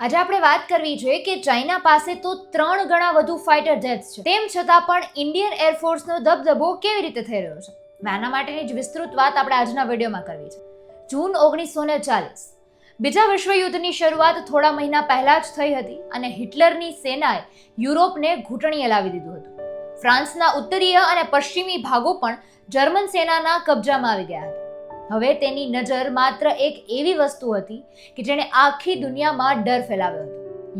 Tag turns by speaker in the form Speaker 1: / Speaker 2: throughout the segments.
Speaker 1: આજે આપણે વાત કરવી જોઈએ કે ચાઇના પાસે તો ત્રણ ગણા વધુ ફાઇટર જેટ્સ છે. તેમ છતાં પણ ઇન્ડિયન એરફોર્સનો દબદબો કેવી રીતે થઈ રહ્યો છે? આના માટેની જ વિસ્તૃત વાત આપણે આજના વિડીયોમાં કરવી છે. જૂન ઓગણીસો ને ચાલીસ. બીજા વિશ્વયુદ્ધની શરૂઆત થોડા મહિના પહેલા જ થઈ હતી અને હિટલરની સેનાએ યુરોપને ઘૂંટણીએ લાવી દીધું હતું. ફ્રાન્સના ઉત્તરીય અને પશ્ચિમી ભાગો પણ જર્મન સેનાના કબજામાં આવી ગયા હતા. હવે તેની નજર માત્ર એક એવી વસ્તુ હતી કે જેણે આખી દુનિયામાં ડર ફેલાવ્યો હતો.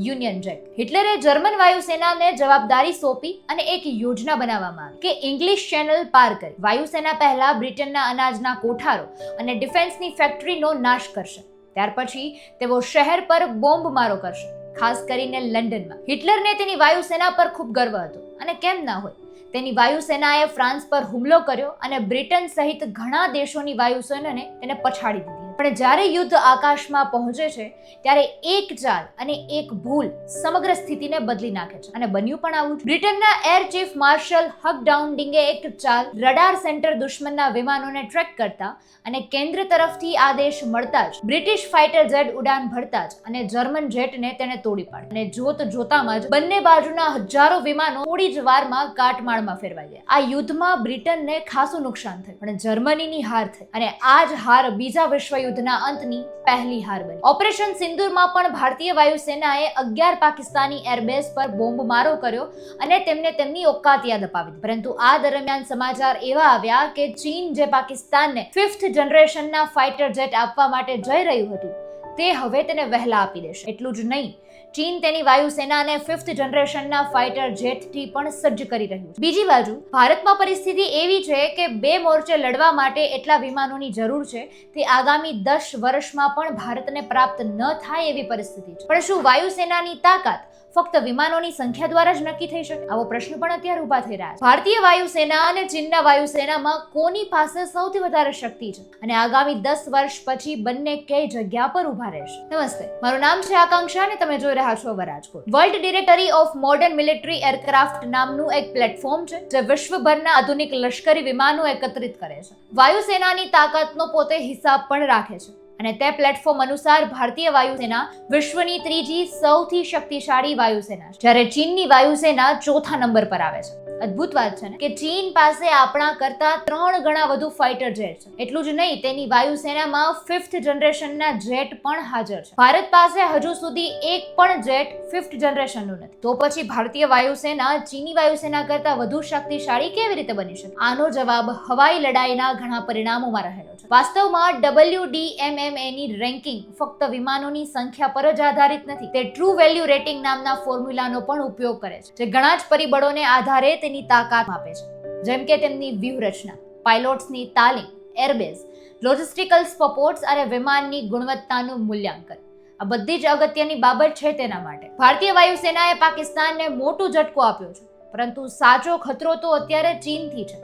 Speaker 1: યુનિયન જેક હિટલરે જર્મન વાયુસેનાને જવાબદારી સોંપી અને એક યોજના બનાવવામાં આવી કે ઇંગ્લિશ ચેનલ પાર કરી. વાયુસેના પહેલા બ્રિટનના અનાજના કોઠારો અને ડિફેન્સની ફેક્ટરીનો નાશ કરશે. ત્યાર પછી તેઓ શહેર પર બોમ્બ મારો કરશે, ખાસ કરીને લંડનમાં. હિટલરને તેની વાયુસેના પર ખૂબ ગર્વ હતો. અને કેમ ના હોય? તેની વાયુસેનાએ ફ્રાન્સ પર હુમલો કર્યો અને બ્રિટન સહિત ઘણા દેશોની વાયુસેનાને તેને પછાડી દીધી. પણ જ્યારે યુદ્ધ આકાશમાં પહોંચે છે, ત્યારે એક ચાલ અને એક ભૂલ સમગ્ર સ્થિતિને બદલી નાખે છે. અને બન્યું પણ આવું બ્રિટનના એર ચીફ માર્શલ હક ડાઉન્ડિંગે એક ચાલ રડાર સેન્ટર દુશ્મનના વિમાનોને ટ્રેક કરતા અને કેન્દ્ર તરફથી આદેશ મળતા જ બ્રિટિશ ફાઇટર જેટ ઉડાન ભરતા જ અને જર્મન જેટને તેને તોડી પાડી અને જોત જોતામાં જ બંને બાજુના હજારો વિમાનો થોડી જ વારમાં કાટમાળમાં ફેરવાઈ ગયા. આ યુદ્ધમાં બ્રિટનને ખાસું નુકસાન થયું, પણ જર્મનીની હાર થઈ. અને આ જ હાર બીજા વિશ્વયુદ્ધના અંતની પહેલી હાર બની. ઓપરેશન સિંદૂરમાં પણ ભારતીય વાયુસેનાએ અગિયાર પાકિસ્તાની એરબેઝ પર બોમ્બ મારો કર્યો અને તેમને તેમની ઓકાત યાદ અપાવી પરંતુ આ દરમિયાન સમાચાર એવા આવ્યા કે ચીન જે પાકિસ્તાનને ફિફ્થ જનરેશનના ફાઇટર જેટ આપવા માટે જઈ રહ્યું હતું, તે હવે તેને વહેલા આપી દેશે. એટલું જ નહીં ચીન તેની વાયુસેનાને ફિફ્થ જનરેશનના ફાઇટર જેટથી પણ સજ્જ કરી રહ્યું છે. બીજી બાજુ, ભારતમાં પરિસ્થિતિ એવી છે કે બે મોરચે લડવા માટે એટલા વિમાનોની જરૂર છે તે આગામી દસ વર્ષમાં પણ ભારતને પ્રાપ્ત ન થાય એવી પરિસ્થિતિ છે. પણ શું વાયુસેનાની તાકાત ફક્ત વિમાનોની સંખ્યા દ્વારા જ નક્કી થઈ શકે. આવો પ્રશ્ન પણ અત્યારે ઊભા થઈ રહ્યા છે. ભારતીય વાયુસેના અને ચીનના વાયુસેનામાં કોની પાસે સૌથી વધારે શક્તિ છે? અને આગામી દસ વર્ષ પછી બંને કઈ જગ્યા પર ઊભા રહેશે? નમસ્તે, મારું નામ છે આકાંક્ષા અને તમે જોઈ રહ્યા છો વરાજકોટ. World directory of modern military aircraft નામનું એક પ્લેટફોર્મ છે, જે વિશ્વભરના આધુનિક લશ્કરી વિમાનો એકત્રિત કરે છે. વાયુસેનાની તાકાતનો પોતે હિસાબ પણ રાખે છે. અને તે પ્લેટફોર્મ અનુસાર ભારતીય વાયુસેના વિશ્વની ત્રીજી સૌથી શક્તિશાળી વાયુસેના જ્યારે ચીનની વાયુસેના ચોથા નંબર પર આવે છે. અદ્ભુત વાત છે ને? કે ચીન પાસે આપણા કરતા ત્રણ ગણા વધુ ફાઇટર જેટ છે. એટલું જ નહીં, તેની વાયુસેનામાં ફિફ્થ જનરેશનના જેટ પણ હાજર છે. ભારત પાસે હજુ સુધી એક પણ જેટ ફિફ્થ જનરેશનનું નથી. તો પછી ભારતીય વાયુસેના, ચીની વાયુસેના કરતા વધુ શક્તિશાળી કેવી રીતે બની શકે? આનો જવાબ હવાઈ લડાઈના ઘણા પરિણામોમાં રહેલો છે. વાસ્તવમાં WDMMA ની રેન્કિંગ ફક્ત વિમાનોની સંખ્યા પર જ આધારિત નથી, તે ટ્રુ વેલ્યુ રેટિંગ નામના ફોર્મ્યુલાનો પણ ઉપયોગ કરે છે, જે ઘણા જ પરિબળોને આધારે તેની તાકાત આપે છે. જેમ કે તેમની વ્યૂહરચના, પાયલોટ્સની તાલીમ, એરબેઝ, લોજિસ્ટિકલ સપોર્ટ્સ અને વિમાનની ગુણવત્તાનું મૂલ્યાંકન. આ બધી જ અગત્યની બાબત છે તેના માટે. ભારતીય વાયુસેનાએ પાકિસ્તાનને મોટું ઝટકો આપ્યો છે, પરંતુ સાચો ખતરો તો અત્યારે ચીનથી છે.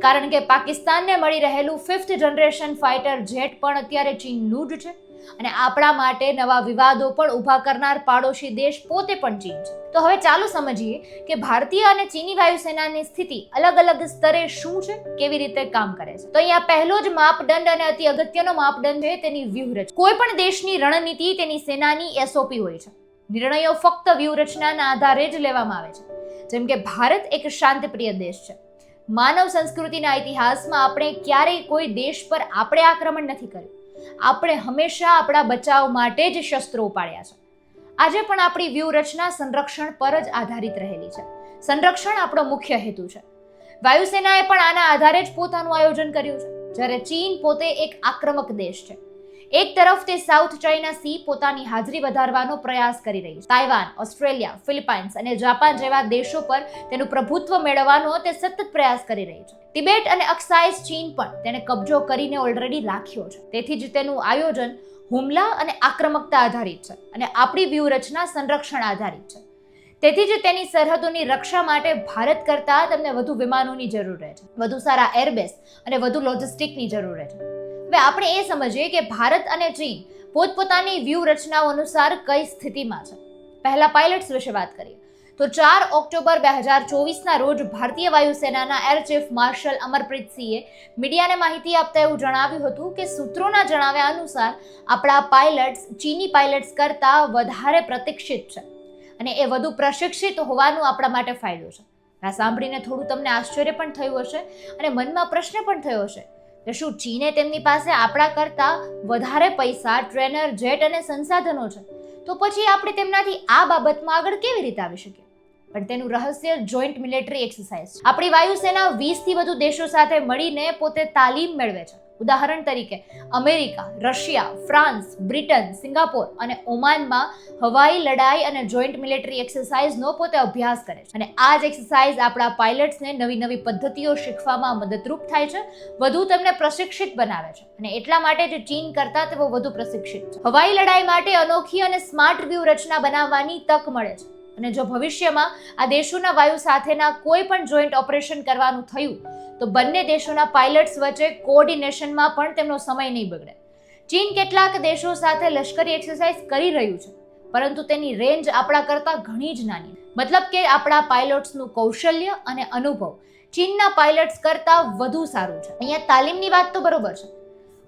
Speaker 1: કારણ કે પાકિસ્તાનને મળી રહેલું ફિફ્થ જનરેશન ફાઇટર જેટ પણ અત્યારે ચીનનું જ છે. અને આપણા માટે નવા વિવાદો પણ ઊભા કરનાર પાડોશી દેશ પોતે પણ ચીન છે. તો હવે ચાલો સમજીએ કે ભારતીય અને ચીની વાયુસેનાની સ્થિતિ અલગ અલગ સ્તરે શું છે, કેવી રીતે કામ કરે છે. તો અહીંયા પહેલો જ માપદંડ અને અતિ અગત્યનો માપદંડ છે તેની વ્યૂહરચના. કોઈ પણ દેશની રણનીતિ તેની સેનાની એસઓપી હોય છે. નિર્ણયો ફક્ત વ્યૂહરચનાના આધારે જ લેવામાં આવે છે. જેમ કે ભારત એક શાંતિપ્રિય દેશ છે. માનવ સંસ્કૃતિના ઇતિહાસમાં આપણે ક્યારેય કોઈ દેશ પર આપણે આક્રમણ નથી કર્યું. આપણે હંમેશા આપણા બચાવ માટે જ શસ્ત્રો ઉપાડ્યા છે. આજે પણ આપણી વ્યૂહરચના સંરક્ષણ પર જ આધારિત રહેલી છે. સંરક્ષણ આપણો મુખ્ય હેતુ છે. વાયુસેનાએ પણ આના આધારે જ પોતાનું આયોજન કર્યું છે. જ્યારે ચીન પોતે એક આક્રમક દેશ છે. એક તરફ તે સાઉથ ચાઇના સી પોતાની હાજરી વધારવાનો પ્રયાસ કરી રહી છે. તાઇવાન, ઓસ્ટ્રેલિયા, ફિલિપાઇન્સ અને જાપાન જેવા દેશો પર તેનું પ્રભુત્વ મેળવવાનો તે સતત પ્રયાસ કરી રહી છે. તિબેટ અને અક્સાઇઝ ચીન પણ તેને કબજો કરીને ઓલરેડી રાખ્યો છે. તેથી જ તેનું આયોજન હુમલા અને આક્રમકતા આધારિત છે અને આપણી વ્યૂહરચના સંરક્ષણ આધારિત છે. તેથી જ તેની સરહદોની રક્ષા માટે ભારત કરતાં તેમને વધુ વિમાનોની જરૂર રહે છે. વધુ સારા એરબેસ અને વધુ લોજિસ્ટિકની જરૂર રહે છે. હવે આપણે એ સમજીએ કે ભારત અને ચીન પોતપોતાની વ્યૂહરચનાઓ અનુસાર કઈ સ્થિતિમાં છે. પહેલા પાયલટ્સ વિશે વાત કરીએ. તો ચાર ઓક્ટોબર બે હજાર ચોવીસના રોજ ભારતીય વાયુસેનાના એર ચીફ માર્શલ અમરપ્રીત સિંહે મીડિયાને માહિતી આપતા એવું જણાવ્યું હતું કે સૂત્રોના જણાવ્યા અનુસાર આપણા પાયલટ્સ ચીની પાયલટ્સ કરતાં વધારે પ્રતિક્ષિત છે અને એ વધુ પ્રશિક્ષિત હોવાનું આપણા માટે ફાયદો છે. આ સાંભળીને થોડું તમને આશ્ચર્ય પણ થયું હશે અને મનમાં પ્રશ્ન પણ થયો હશે કે શું ચીને તેમની પાસે આપણા કરતાં વધારે પૈસા, ટ્રેનર, જેટ અને સંસાધનો છે? તો પછી આપણે તેમનાથી આ બાબતમાં આગળ કેવી રીતે આવી શકીએ? પણ તેનું રહસ્ય જોઈન્ટ મિલિટરી એક્સરસાઇઝ આપણી વાયુસેના વીસથી વધુ દેશો સાથે મળીને પોતે તાલીમ મેળવે છે. ઉદાહરણ તરીકે America, Russia, France, Britain, Singapore અને ઓમાનમાં હવાઈ લડાઈ અને જોઈન્ટ મિલિટરી એક્સરસાઇઝનો પોતે અભ્યાસ કરે છે. અને આ જ એક્સરસાઇઝ આપણા પાયલટ્સને નવી નવી પદ્ધતિઓ શીખવામાં મદદરૂપ થાય છે, વધુ તેમને પ્રશિક્ષિત બનાવે છે. અને એટલા માટે જે ચીન કરતાં તેઓ વધુ પ્રશિક્ષિત છે. હવાઈ લડાઈ માટે અનોખી અને સ્માર્ટ વ્યૂહરચના બનાવવાની તક મળે છે. અને જો ભવિષ્યમાં આ દેશોના વાયુ સાથેના કોઈ પણ જોઈન્ટ ઓપરેશન કરવાનું થયું, તો બંને દેશોના પાયલટ્સ વચ્ચે કોઓર્ડિનેશનમાં પણ તેમનો સમય નહીં બગડે. ચીન કેટલાક દેશો સાથે લશ્કરી એક્સરસાઇઝ કરી રહ્યું છે, પરંતુ તેની રેન્જ આપણા કરતાં ઘણી જ નાની મતલબ કે આપણા પાયલોટ્સનું કૌશલ્ય અને અનુભવ ચીનના પાયલટ્સ કરતાં વધુ સારું છે. અહીંયા તાલીમની વાત તો બરોબર છે,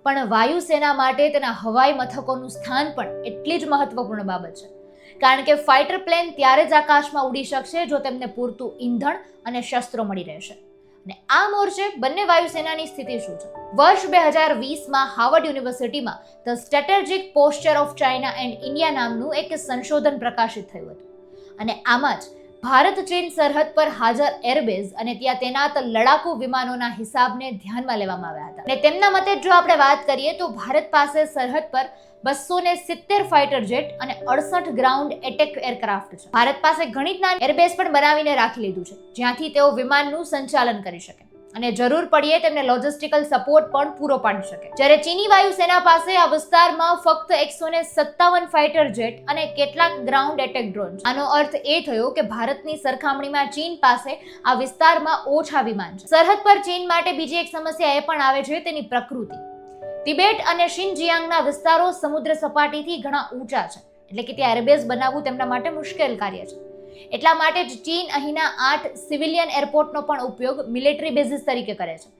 Speaker 1: પણ વાયુસેના માટે તેના હવાઈ મથકોનું સ્થાન પણ એટલી જ મહત્વપૂર્ણ બાબત છે. કારણ કે ફાઇટર પ્લેન ત્યારે જ આકાશમાં ઉડી શકશે જો તેમને પૂરતું ઈંધણ અને શસ્ત્રો મળી રહેશે. અને આ મોરચે બંને વાયુસેનાની સ્થિતિ શું છે? વર્ષ બે હજાર વીસમાં હાર્વર્ડ યુનિવર્સિટીમાં the strategic posture of China and India નામનું એક સંશોધન પ્રકાશિત થયું હતું. અને આમાં જ ભારત ચીન સરહદ પર હાજર એરબેઝ અને ત્યાં તૈનાત લડાકુ વિમાનોના હિસાબને ધ્યાનમાં લેવામાં આવ્યા હતા. અને તેમના મતે જો આપણે વાત કરીએ તો ભારત પાસે સરહદ પર બસો ને સિત્તેર ફાઇટર જેટ અને અડસઠ ગ્રાઉન્ડ એટેક એરક્રાફ્ટ છે. ભારત પાસે ઘણી જ્ઞાન એરબેઝ પણ બનાવીને રાખી લીધું છે. જ્યાંથી તેઓ વિમાનનું સંચાલન કરી શકે. અને જરૂર પડીએ તેમને લોજિસ્ટિકલ સપોર્ટ પણ પૂરો પાડી શકે. જ્યારે ચીની વાયુસેના પાસે આ વિસ્તારમાં ફક્ત એકસો સત્તાવન ફાઇટર જેટ અને કેટલાક ગ્રાઉન્ડ એટેક ડ્રોન આનો અર્થ એ થયો કે ભારતની સરખામણીમાં ચીન પાસે આ વિસ્તારમાં ઓછા વિમાન છે. સરહદ પર ચીન માટે બીજી એક સમસ્યા એ પણ આવે છે તેની પ્રકૃતિ. તિબેટ અને શિનજિયાંગના વિસ્તારો સમુદ્ર સપાટીથી ઘણા ઊંચા છે. એટલે કે ત્યાં એરબેઝ બનાવવું તેમના માટે મુશ્કેલ કાર્ય છે. એટલા માટે જ ચીન અહીંના આઠ સિવિલિયન એરપોર્ટનો પણ ઉપયોગ મિલિટરી બેઝિસ તરીકે કરે છે.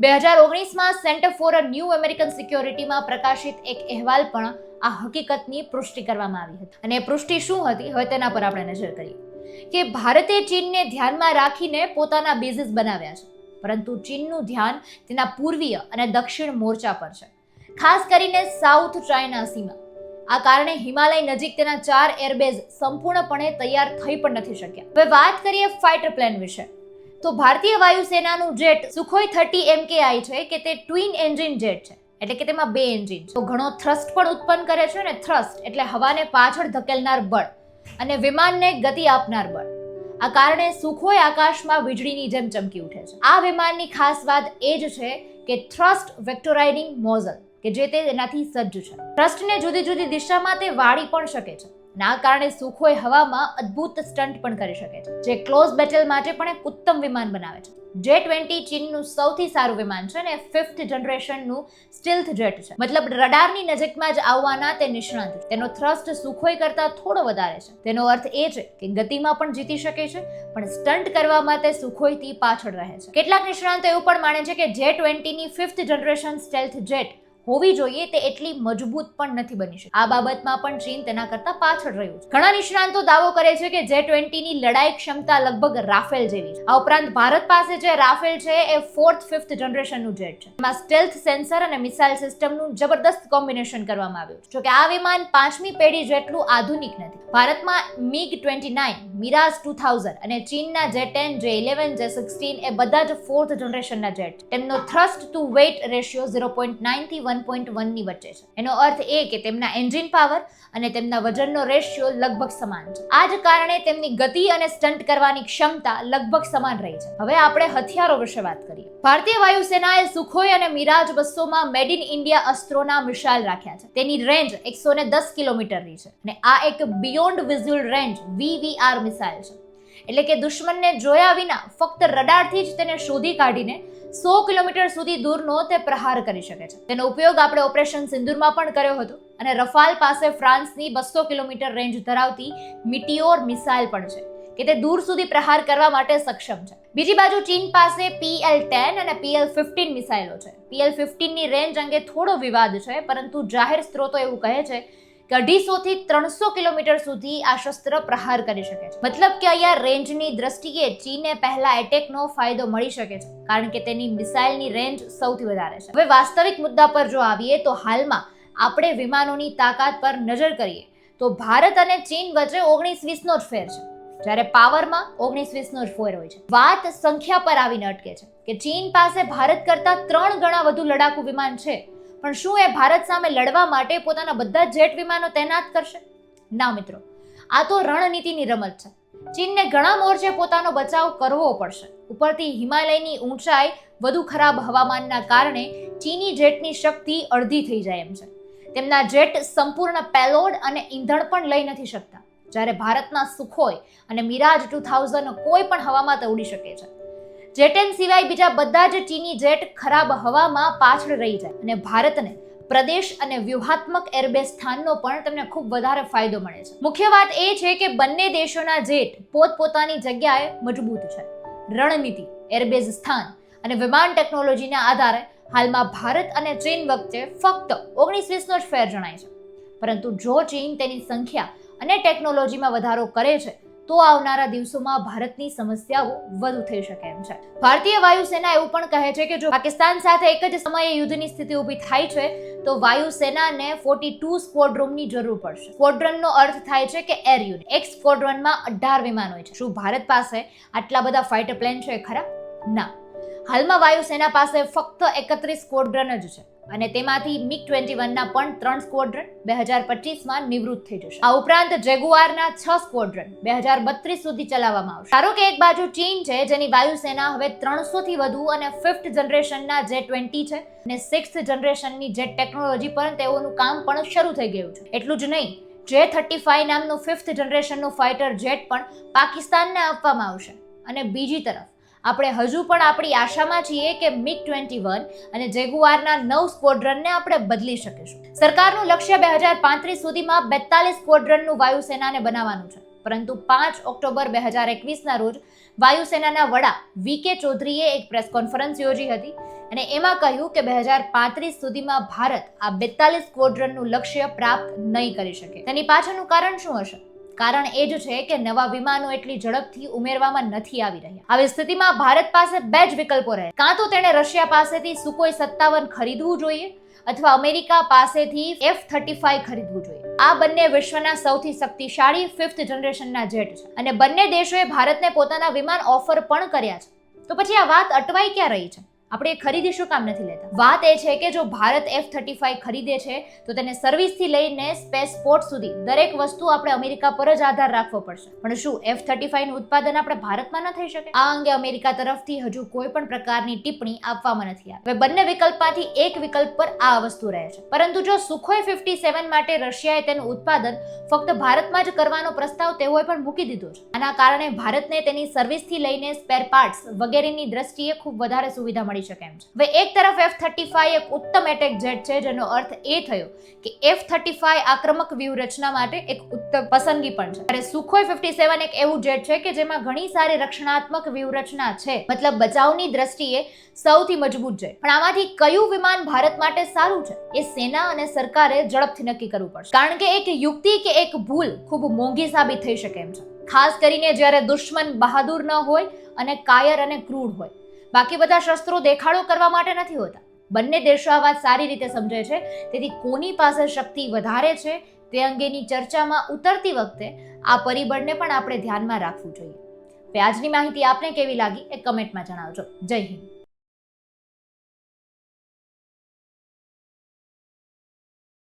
Speaker 1: બે હજાર ઓગણીસમાં centre for a new American સિક્યોરિટીમાં પ્રકાશિત એક અહેવાલ પણ આ હકીકતની પુષ્ટિ કરવામાં આવી હતી. અને પુષ્ટિ શું હતી હવે તેના પર આપણે નજર કરીએ. કે ભારતે ચીનને ધ્યાનમાં રાખીને પોતાના બેઝિસ બનાવ્યા છે. પરંતુ ચીનનું ધ્યાન તેના પૂર્વીય અને દક્ષિણ મોરચા પર છે. ખાસ કરીને સાઉથ ચાઇના સીમા. આ કારણે હિમાલય નજીક તેના ચાર એરબેઝ સંપૂર્ણપણે તૈયાર થઈ પણ નથી શક્યા. હવે વાત કરીએ ફાઇટર પ્લેન વિશે. તો ભારતીય વાયુસેનાનું જેટ સુખોઈ થર્ટી એમકેઆઈ છે કે તે ટ્વિન એન્જિન જેટ છે. એટલે કે તેમાં બે એન્જિન તો ઘણો થ્રસ્ટ પણ ઉત્પન્ન કરે છે ને થ્રસ્ટ એટલે હવાને પાછળ ધકેલનાર બળ અને વિમાનને ગતિ આપનાર બળ. આ કારણે સુખોઈ આકાશમાં વીજળીની જેમ ચમકી ઉઠે છે. આ વિમાનની ખાસ વાત એ જ છે કે થ્રસ્ટ વેક્ટોરાઇડિંગ મોઝલ કે જે તે એનાથી સજ્જ છે. ટ્રસ્ટને જુદી જુદી દિશામાં તે વાળી પણ શકે છે. ના કારણે સુખોઈ હવામાં અદ્ભુત સ્ટન્ટ પણ કરી શકે છે. જે ક્લોઝ બેટલ માટે પણ એક ઉત્તમ વિમાન બનાવે છે. જે ટ્વેન્ટી ચીનનું સૌથી સારું વિમાન છે અને ફિફ્થ જનરેશનનું સ્ટીલ્થ જેટ છે. મતલબ રડારની નજીકમાં જ આવવાના તે નિષ્ણાંત તેનો થ્રસ્ટ સુખોઈ કરતાં થોડો વધારે છે. તેનો અર્થ એ છે કે ગતિમાં પણ જીતી શકે છે, પણ સ્ટન્ટ કરવામાં તે સુખોઈથી પાછળ રહે છે. કેટલાક નિષ્ણાંતો એવું પણ માને છે કે જે ટ્વેન્ટીની ફિફ્થ જનરેશન સ્ટેલ્થ જેટ હોવી જોઈએ તે એટલી મજબૂત પણ નથી બની શકે. આ બાબતમાં પણ ચીન તેના કરતા પાછળ રહ્યું છે. ઘણા નિષ્ણાંતો દાવો કરે છે કે જે ટ્વેન્ટીની લડાઈ ક્ષમતા લગભગ રાફેલ જેવી છે. આ ઉપરાંત ભારત પાસે જે રાફેલ છે એ ફોર્થ ફિફ્થ જનરેશનનું જેટ છે. એમાં સ્ટેલ્થ સેન્સર અને મિસાઇલ સિસ્ટમનું જબરદસ્ત કોમ્બિનેશન કરવામાં આવ્યું છે. જોકે આ વિમાન પાંચમી પેઢી જેટલું આધુનિક નથી. ભારતમાં MiG twenty nine Mirage two thousand અને ચીનના જે ટેન જે ઇલેવન જે સિક્સટીન એ બધા જ ફોર્થ જનરેશનના જેટ તેમનો thrust to weight ratio zero point નાઇનથી one point વનની વચ્ચે છે. એનો અર્થ એ કે તેમના એન્જિન પાવર અને તેમના વજનનો રેશિયો લગભગ સમાન છે. આ જ કારણે તેમની ગતિ અને સ્ટન્ટ કરવાની ક્ષમતા લગભગ સમાન રહી છે. હવે આપણે હથિયારો વિશે વાત કરીએ. ભારતીય વાયુસેનાએ સુખોઈ અને મિરાજ બસોમાં મેડ ઇન ઇન્ડિયા અસ્ત્રોના મિસાઇલ રાખ્યા છે. તેની રેન્જ એકસો ને દસ કિલોમીટરની છે અને આ એક beyond visual range BVR missile છે. એટલે કે દુશ્મનને જોયા વિના ફક્ત રડારથી જ તેને શોધી કાઢીને સો કિલોમીટર સુધી દૂરનો તે પ્રહાર કરી શકે છે. તેનો ઉપયોગ આપણે ઓપરેશન સિંદુરમાં પણ કર્યો હતો અને રફાલ પાસે ફ્રાન્સની બસો કિલોમીટર રેન્જ ધરાવતી મિટીઓર મિસાઇલ પણ છે કે તે દૂર સુધી પ્રહાર કરવા માટે સક્ષમ છે. બીજી બાજુ ચીન પાસે પીએલ ટેન અને પીએલ ફિફ્ટીન મિસાઇલો છે. પીએલ ફિફ્ટીનની રેન્જ અંગે થોડો વિવાદ છે, પરંતુ જાહેર સ્ત્રોતો એવું કહે છે કે અઢીસો થી ત્રણસો કિલોમીટર સુધી આ શસ્ત્ર પ્રહાર કરી શકે છે. મતલબ કે અહીંયા રેન્જની દ્રષ્ટિએ ચીને પહેલા એટેકનો ફાયદો મળી શકે છે, કારણ કે તેની મિસાઇલની રેન્જ સૌથી વધારે છે. હવે વાસ્તવિક મુદ્દા પર જો આવીએ તો હાલમાં આપણે વિમાનોની તાકાત પર નજર કરીએ તો ભારત અને ચીન વચ્ચે ઓગણીસ વીસનો જ ફેર છે. જ્યારે પાવરમાં ઓગણીસ વીસનો જ ફેર હોય છે. વાત સંખ્યા પર આવીને અટકે છે કે ચીન પાસે ભારત કરતાં ત્રણ ગણા વધુ લડાકુ વિમાન છે. પણ શું એ ભારત સામે લડવા માટે પોતાના બધા જેટ વિમાનો તૈનાત કરશે? ના, મિત્રો. આ તો રણનીતિની રમત છે. ચીનને ઘણા મોરચે પોતાનો બચાવ કરવો પડશે. ઉપરથી હિમાલયની ઊંચાઈ વધુ ખરાબ હવામાનના કારણે ચીની જેટની શક્તિ અડધી થઈ જાય એમ છે. તેમના જેટ સંપૂર્ણ પેલોડ અને ઈંધણ પણ લઈ નથી શકતા. જ્યારે ભારતના સુખોય અને મિરાજ ટુ થાઉઝન્ડ કોઈ પણ હવામાં તો ઉડી શકે છે. જેટેન સિવાય બીજા બધા જ ચીની જેટ ખરાબ હવામાં પાછળ રહી જાય અને ભારતને પ્રદેશ અને વ્યૂહાત્મક એરબેઝ સ્થાનનો પણ તમને ખૂબ વધારે ફાયદો મળે છે. મુખ્ય વાત એ છે કે બંને દેશોના જેટ પોતપોતાની જગ્યાએ મજબૂત છે. રણનીતિ, એરબેઝ સ્થાન અને વિમાન ટેકનોલોજીના આધારે હાલમાં ભારત અને ચીન વચ્ચે ફક્ત ઓગણીસ વીસનો જ ફેર જણાય છે. પરંતુ જો ચીન તેની સંખ્યા અને ટેકનોલોજીમાં વધારો કરે છે તો આવનારા દિવસોમાં ભારતની સમસ્યાઓ વધુ થઈ શકે એમ છે. ભારતીય વાયુસેના એવું પણ કહે છે કે જો પાકિસ્તાન સાથે એક જ સમયે યુદ્ધની સ્થિતિ ઊભી થાય છે, તો વાયુસેનાને ફોર્ટી ટુ સ્ક્વોડ્રોનની જરૂર પડશે. સ્ક્વોડ્રનનો અર્થ થાય છે કે એર યુનિટ. એક સ્ક્વોડ્રનમાં અઢાર વિમાન હોય છે. શું ભારત પાસે આટલા બધા ફાઇટર પ્લેન છે ખરા? ના. હાલમાં વાયુસેના પાસે ફક્ત એકત્રીસ સ્ક્વોડ્રન જ છે. અને તેમાંથી મિગ ટ્વેન્ટી વનના પણ ત્રણ સ્કવોડ્રન બે હજાર પચીસમાં નિવૃત્ત થઈ જશે. આ ઉપરાંત જેગુઆરના છ સ્કવોડ્રન બે હજાર બત્રીસ સુધી ચલાવવામાં આવશે. ધારો કે એક બાજુ ચીન છે, જેની વાયુસેના હવે ત્રણસો થી વધુ અને ફિફ્થ જનરેશનના જે ટ્વેન્ટી છે અને સિક્સ્થ જનરેશનની જે ટેકનોલોજી પર તેઓનું કામ પણ શરૂ થઈ ગયું છે. એટલું જ નહીં જે થર્ટી ફાઈવ નામનું ફિફ્થ જનરેશનનું ફાઇટર જેટ પણ પાકિસ્તાનને આપવામાં આવશે. અને બીજી તરફ આપણે હજુ પણ આપણી આશામાં છીએ કે મિગ ટ્વેન્ટી વન અને જેગુઆરના નવ સ્કોડ્રનને આપણે બદલી શકીશું. સરકારનું લક્ષ્ય બે હજાર પાંત્રીસ સુધીમાં બેતાલીસ સ્ક્વોડ્રનનું વાયુસેનાને બનાવવાનું છે. પરંતુ પાંચ ઓક્ટોબર બે હજાર એકવીસના રોજ વાયુસેનાના વડા વી કે ચૌધરીએ એક પ્રેસ કોન્ફરન્સ યોજી હતી અને એમાં કહ્યું કે બે હજાર પાંત્રીસ સુધીમાં ભારત આ બેતાલીસ સ્ક્વોડ્રનનું લક્ષ્ય પ્રાપ્ત નહીં કરી શકે. તેની પાછળનું કારણ શું હશે? કારણ એ જ છે કે નવા વિમાનો એટલી ઝડપથી ઉમેરવામાં નથી આવી રહ્યા. આવી સ્થિતિમાં ભારત પાસે બે જ વિકલ્પો રહે. કાં તો તેણે રશિયા પાસેથી સુકોઈ સત્તાવન ખરીદવું જોઈએ, અથવા અમેરિકા પાસેથી એફ થર્ટી ફાઈવ ખરીદવું જોઈએ. આ બંને વિશ્વના સૌથી શક્તિશાળી ફિફ્થ જનરેશનના જેટ છે. અને બંને દેશોએ ભારતને પોતાના વિમાન ઓફર પણ કર્યા છે. તો પછી આ વાત અટવાઈ ક્યાં રહી છે? આપણે એ ખરીદી કામ નથી લેતા? વાત એ છે કે જો ભારત એફ થર્ટી ફાઈવ ખરીદે છે, તો તેને સર્વિસથી લઈને સ્પેસ પોર્ટ સુધી દરેક વસ્તુ આપણે અમેરિકા પર જ આધાર રાખવો પડશે. પણ શું એફ થર્ટી ફાઈવનું ઉત્પાદન આપણે ભારતમાં ન થઈ શકે? આ અંગે અમેરિકા તરફથી હજુ કોઈ પણ પ્રકારની ટિપ્પણી આપવામાં નથી આવી. હવે બંને વિકલ્પમાંથી એક વિકલ્પ પર આ વસ્તુ રહે છે. પરંતુ જો સુખોઈ ફિફ્ટી સેવન માટે રશિયાએ તેનું ઉત્પાદન ફક્ત ભારતમાં જ કરવાનો પ્રસ્તાવ તેઓએ પણ મૂકી દીધો છે. આના કારણે ભારતને તેની સર્વિસથી લઈને સ્પેર પાર્ટ્સ વગેરેની દ્રષ્ટિએ ખૂબ વધારે સુવિધા મળી શકે એમ છે. હવે એક તરફ એફ થર્ટી ફાઈવ એક ઉત્તમ એટેક જેટ છે, જેનો અર્થ એ થયો કે એફ થર્ટી ફાઈવ આક્રમક વ્યૂહરચના માટે એક ઉત્તમ પસંદગી પણ છે. અને સુખોઈ ફિફ્ટી સેવન એક એવું જેટ છે કે જેમાં ઘણી સારી રક્ષણાત્મક વ્યૂહરચના છે, મતલબ બચાવની દ્રષ્ટિએ સૌથી મજબૂત છે પણ આમાંથી કયું વિમાન ભારત માટે સારું છે? એ સેના અને સરકારે ઝડપથી નક્કી કરવું પડશે. કારણ કે એક યુક્તિ કે એક ભૂલ ખૂબ મોંઘી સાબિત થઈ શકે એમ છે. ખાસ કરીને જ્યારે દુશ્મન બહાદુર ન હોય અને કાયર અને ક્રૂડ હોય. બાકી બધા શસ્ત્રો દેખાડો કરવા માટે નથી હોતા. બંને દેશો આ વાત સારી રીતે સમજે છે. તેથી કોની પાસે શક્તિ વધારે છે તે અંગેની ચર્ચામાં ઉતરતી વખતે આ પરિબળને પણ આપણે ધ્યાનમાં રાખવું જોઈએ. વ્યાજની માહિતી આપને કેવી લાગી એ કમેન્ટમાં જણાવજો. જય હિન્દ.